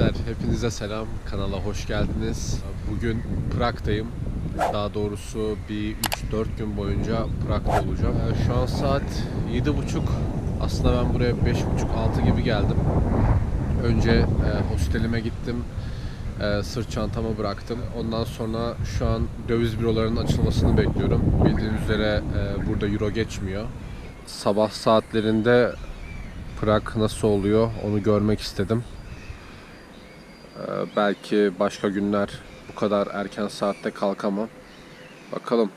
Gençler hepinize selam. Kanala hoş geldiniz. Bugün Prag'dayım. Daha doğrusu bir 3-4 gün boyunca Prag'da olacağım. Şu an saat 7.30. Aslında ben buraya 5.30-6 gibi geldim. Önce e, hostelime gittim. E, sırt çantamı bıraktım. Ondan sonra şu an döviz bürolarının açılmasını bekliyorum. Bildiğiniz üzere e, burada euro geçmiyor. Sabah saatlerinde Prag nasıl oluyor onu görmek istedim. Ee, belki başka günler bu kadar erken saatte kalkamam. Bakalım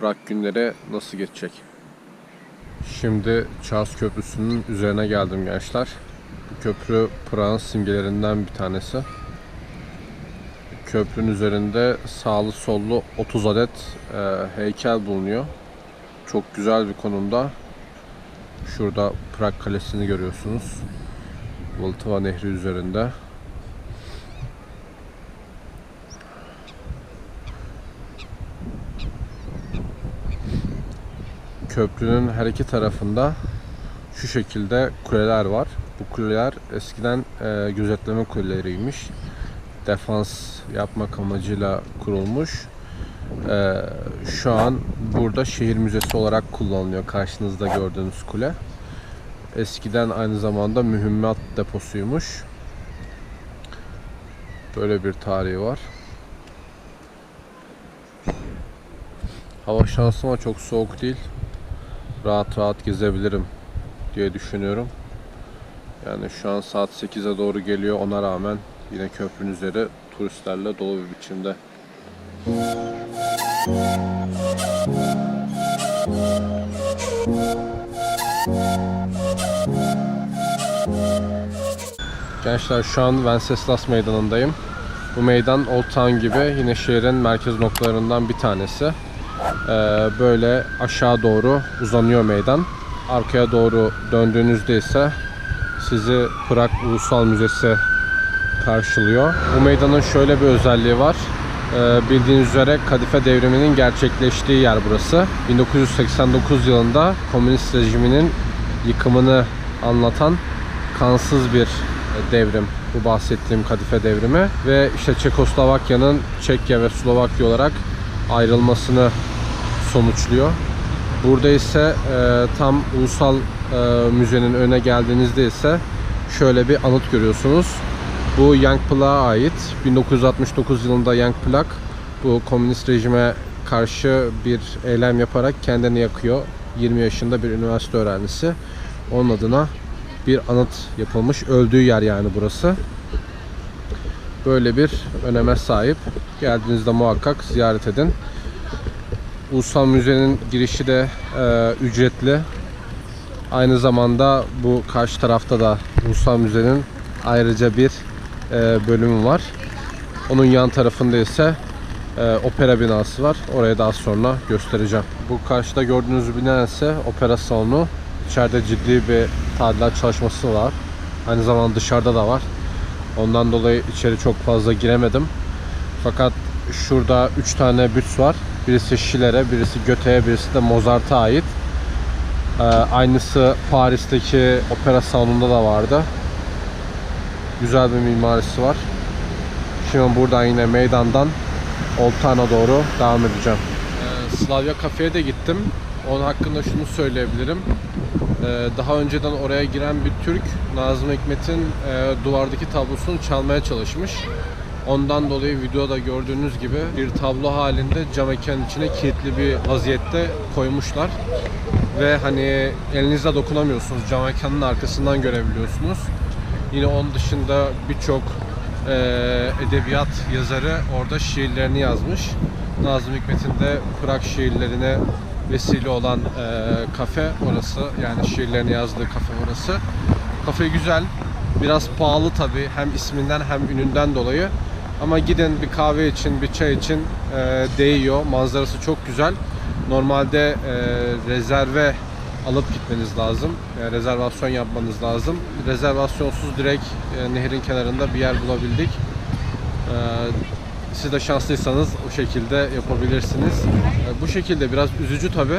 Prag günleri nasıl geçecek. Şimdi Charles Köprüsü'nün üzerine geldim gençler. Bu köprü Prag'ın simgelerinden bir tanesi. Köprünün üzerinde sağlı sollu 30 adet e, heykel bulunuyor. Çok güzel bir konumda. Şurada Prag Kalesi'ni görüyorsunuz. Vltava Nehri üzerinde. Köprünün her iki tarafında şu şekilde kuleler var. Bu kuleler eskiden e, gözetleme kuleleriymiş. Defans yapmak amacıyla kurulmuş. E, şu an burada şehir müzesi olarak kullanılıyor. Karşınızda gördüğünüz kule. Eskiden aynı zamanda mühimmat deposuymuş. Böyle bir tarihi var. Hava şansıma çok soğuk değil. Rahat rahat gezebilirim diye düşünüyorum. Yani şu an saat 8'e doğru geliyor. Ona rağmen yine köprünün üzeri turistlerle dolu bir biçimde. Gençler şu an Venceslas Meydanı'ndayım. Bu meydan Old Town gibi yine şehrin merkez noktalarından bir tanesi. Ee, böyle aşağı doğru uzanıyor meydan. Arkaya doğru döndüğünüzde ise sizi Prag Ulusal Müzesi karşılıyor. Bu meydanın şöyle bir özelliği var. Ee, bildiğiniz üzere Kadife devriminin gerçekleştiği yer burası. 1989 yılında komünist rejiminin yıkımını anlatan kansız bir devrim bu bahsettiğim Kadife devrimi ve işte Çekoslovakya'nın Çekya ve Slovakya olarak ayrılmasını sonuçluyor. Burada ise e, tam ulusal e, müzenin önüne geldiğinizde ise şöyle bir anıt görüyorsunuz. Bu Young Plak'a ait. 1969 yılında Young Plak bu komünist rejime karşı bir eylem yaparak kendini yakıyor. 20 yaşında bir üniversite öğrencisi. Onun adına bir anıt yapılmış. Öldüğü yer yani burası. Böyle bir öneme sahip. Geldiğinizde muhakkak ziyaret edin. Ulusal Müze'nin girişi de e, ücretli. Aynı zamanda bu karşı tarafta da Ulusal Müze'nin ayrıca bir e, bölümü var. Onun yan tarafında ise e, opera binası var. Orayı daha sonra göstereceğim. Bu karşıda gördüğünüz bina ise opera salonu. İçeride ciddi bir tadilat çalışması var. Aynı zamanda dışarıda da var. Ondan dolayı içeri çok fazla giremedim. Fakat şurada 3 tane büts var. Birisi Schiller'e, birisi Göte'ye, birisi de Mozart'a ait. Ee, aynısı Paris'teki opera salonunda da vardı. Güzel bir mimarisi var. Şimdi buradan yine meydandan Old Town'a doğru devam edeceğim. Ee, Slavia Cafe'ye de gittim. Onun hakkında şunu söyleyebilirim. Ee, daha önceden oraya giren bir Türk Nazım Hikmet'in e, duvardaki tablosunu çalmaya çalışmış. Ondan dolayı videoda gördüğünüz gibi bir tablo halinde cam mekanın içine kilitli bir vaziyette koymuşlar. Ve hani elinizle dokunamıyorsunuz. Cam mekanın arkasından görebiliyorsunuz. Yine onun dışında birçok e, edebiyat yazarı orada şiirlerini yazmış. Nazım Hikmet'in de Prag şiirlerine vesile olan e, kafe orası. Yani şiirlerini yazdığı kafe orası. Kafe güzel. Biraz pahalı tabi hem isminden hem ününden dolayı. Ama gidin bir kahve için, bir çay için e, değiyor. Manzarası çok güzel. Normalde e, rezerve alıp gitmeniz lazım. E, rezervasyon yapmanız lazım. Rezervasyonsuz direkt e, nehrin kenarında bir yer bulabildik. E, siz de şanslıysanız o şekilde yapabilirsiniz. E, bu şekilde biraz üzücü tabi.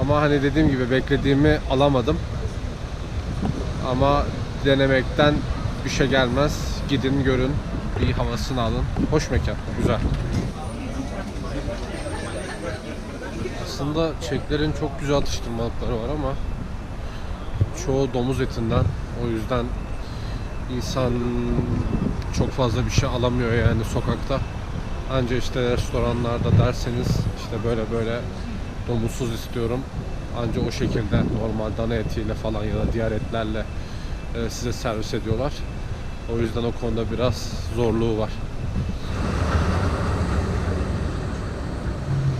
Ama hani dediğim gibi beklediğimi alamadım. Ama denemekten bir şey gelmez. gidin görün. Bir havasını alın. Hoş mekan. Güzel. Aslında Çeklerin çok güzel atıştırmalıkları var ama çoğu domuz etinden. O yüzden insan çok fazla bir şey alamıyor yani sokakta. Anca işte restoranlarda derseniz işte böyle böyle domuzsuz istiyorum. Anca o şekilde normal dana etiyle falan ya da diğer etlerle e, size servis ediyorlar. O yüzden o konuda biraz zorluğu var.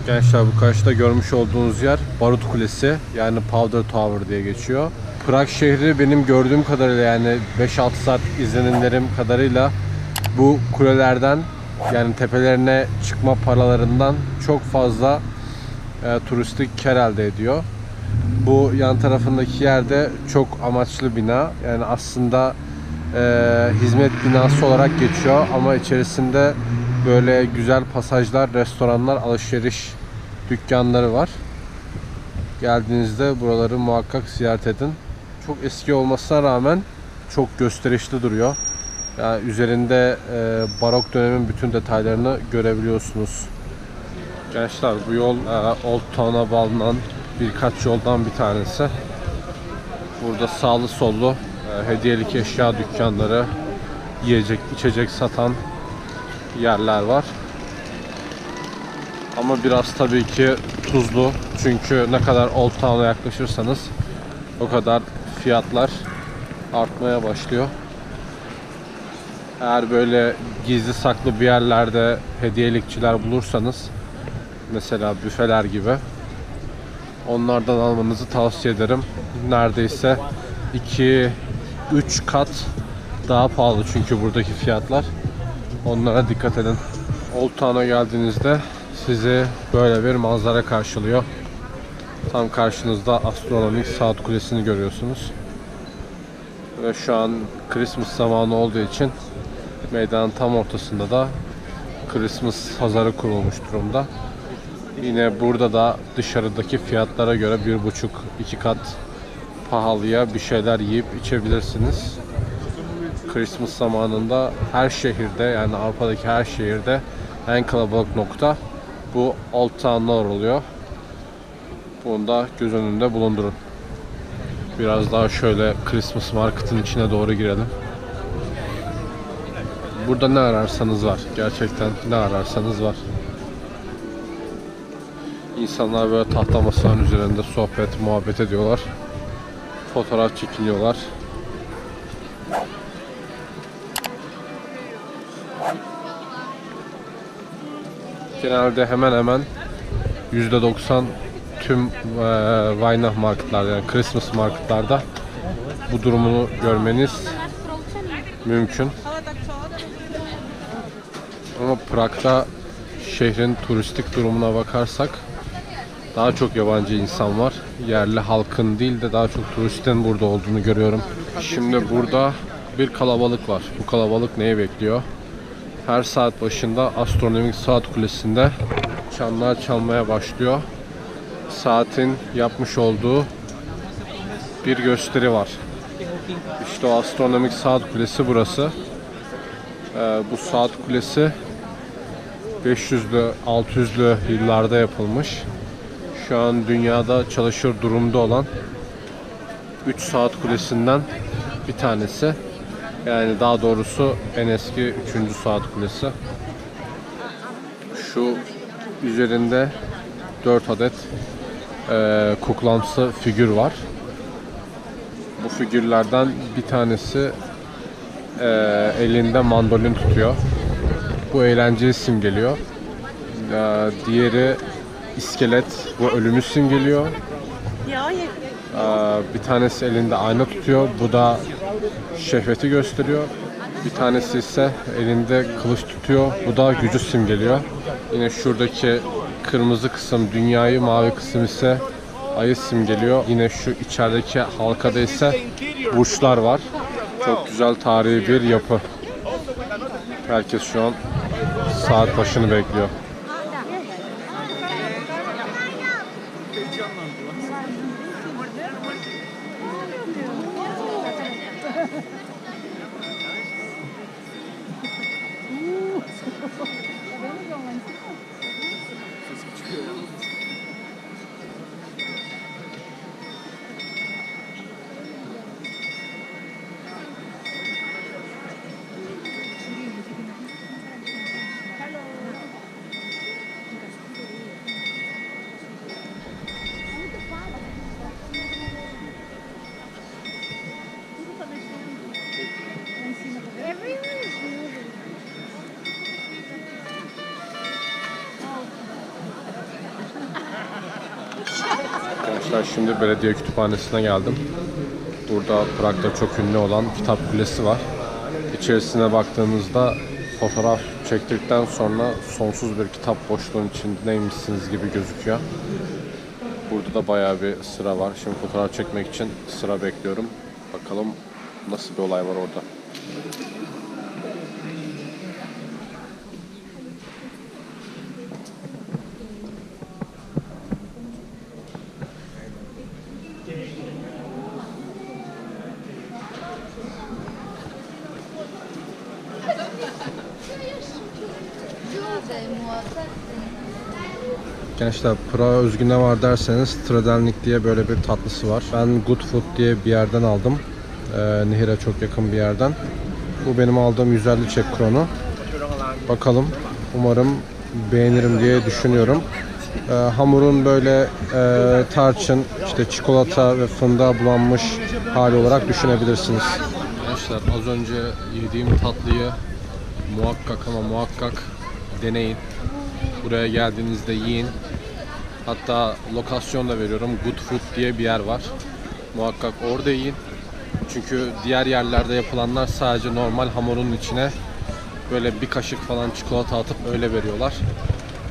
Gençler bu karşıda görmüş olduğunuz yer Barut Kulesi yani Powder Tower diye geçiyor. Prag şehri benim gördüğüm kadarıyla yani 5-6 saat izlenimlerim kadarıyla bu kulelerden yani tepelerine çıkma paralarından çok fazla e, turistik kar elde ediyor. Bu yan tarafındaki yerde çok amaçlı bina. Yani aslında e, hizmet binası olarak geçiyor ama içerisinde böyle güzel pasajlar, restoranlar, alışveriş dükkanları var. Geldiğinizde buraları muhakkak ziyaret edin. Çok eski olmasına rağmen çok gösterişli duruyor. Yani üzerinde e, barok dönemin bütün detaylarını görebiliyorsunuz. Gençler bu yol e, Old Town'a bağlanan birkaç yoldan bir tanesi. Burada sağlı sollu hediyelik eşya dükkanları, yiyecek, içecek satan yerler var. Ama biraz tabii ki tuzlu. Çünkü ne kadar Old Town'a yaklaşırsanız o kadar fiyatlar artmaya başlıyor. Eğer böyle gizli saklı bir yerlerde hediyelikçiler bulursanız mesela büfeler gibi onlardan almanızı tavsiye ederim. Neredeyse 2 3 kat daha pahalı çünkü buradaki fiyatlar. Onlara dikkat edin. Old Town'a geldiğinizde sizi böyle bir manzara karşılıyor. Tam karşınızda astronomik saat kulesini görüyorsunuz. Ve şu an Christmas zamanı olduğu için meydanın tam ortasında da Christmas pazarı kurulmuş durumda. Yine burada da dışarıdaki fiyatlara göre bir buçuk iki kat pahalıya bir şeyler yiyip içebilirsiniz. Christmas zamanında her şehirde yani Avrupa'daki her şehirde en kalabalık nokta bu Old Town'lar oluyor. Bunu da göz önünde bulundurun. Biraz daha şöyle Christmas Market'ın içine doğru girelim. Burada ne ararsanız var. Gerçekten ne ararsanız var. İnsanlar böyle tahta masanın üzerinde sohbet, muhabbet ediyorlar. Fotoğraf çekiliyorlar. Genelde hemen hemen %90 tüm e, Weihnacht marketlarda yani Christmas marketlarda bu durumunu görmeniz mümkün. Ama Prag'da şehrin turistik durumuna bakarsak daha çok yabancı insan var. Yerli halkın değil de daha çok turistin burada olduğunu görüyorum. Şimdi burada bir kalabalık var. Bu kalabalık neyi bekliyor? Her saat başında astronomik saat kulesinde çanlar çalmaya başlıyor. Saatin yapmış olduğu bir gösteri var. İşte o astronomik saat kulesi burası. Ee, bu saat kulesi 500'lü 600'lü yıllarda yapılmış. Şu an dünyada çalışır durumda olan 3 saat kulesinden bir tanesi. Yani daha doğrusu en eski 3. saat kulesi. Şu üzerinde 4 adet e, kuklamsı figür var. Bu figürlerden bir tanesi e, elinde mandolin tutuyor. Bu eğlenceyi simgeliyor. E, diğeri iskelet, bu ölümü simgeliyor. E, bir tanesi elinde ayna tutuyor. Bu da şehveti gösteriyor. Bir tanesi ise elinde kılıç tutuyor. Bu da gücü simgeliyor. Yine şuradaki kırmızı kısım dünyayı, mavi kısım ise ayı simgeliyor. Yine şu içerideki halkada ise burçlar var. Çok güzel tarihi bir yapı. Herkes şu an saat başını bekliyor. Arkadaşlar şimdi belediye kütüphanesine geldim. Burada Prag'da çok ünlü olan kitap kulesi var. İçerisine baktığınızda fotoğraf çektikten sonra sonsuz bir kitap boşluğun içindeymişsiniz gibi gözüküyor. Burada da bayağı bir sıra var. Şimdi fotoğraf çekmek için sıra bekliyorum. Bakalım nasıl bir olay var orada. Gençler Prag'a özgü ne var derseniz Stradelnik diye böyle bir tatlısı var. Ben Good Food diye bir yerden aldım. Ee, Nehir'e çok yakın bir yerden. Bu benim aldığım 150 çek kronu. Bakalım. Umarım beğenirim diye düşünüyorum. Ee, hamurun böyle e, tarçın, işte çikolata ve fındığa bulanmış hali olarak düşünebilirsiniz. Gençler az önce yediğim tatlıyı muhakkak ama muhakkak deneyin. Buraya geldiğinizde yiyin. Hatta lokasyon da veriyorum. Good Food diye bir yer var. Muhakkak orada yiyin. Çünkü diğer yerlerde yapılanlar sadece normal hamurun içine böyle bir kaşık falan çikolata atıp öyle veriyorlar.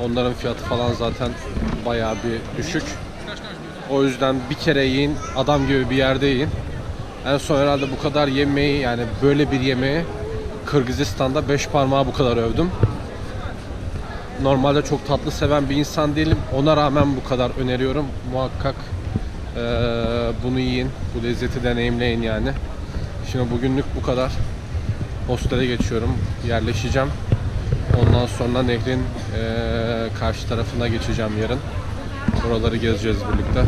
Onların fiyatı falan zaten bayağı bir düşük. O yüzden bir kere yiyin, adam gibi bir yerde yiyin. En son herhalde bu kadar yemeği yani böyle bir yemeği Kırgızistan'da 5 parmağı bu kadar övdüm. Normalde çok tatlı seven bir insan değilim. Ona rağmen bu kadar öneriyorum. Muhakkak eee, bunu yiyin. Bu lezzeti deneyimleyin yani. Şimdi bugünlük bu kadar. Hostele geçiyorum. Yerleşeceğim. Ondan sonra nehrin eee, karşı tarafına geçeceğim yarın. Oraları gezeceğiz birlikte.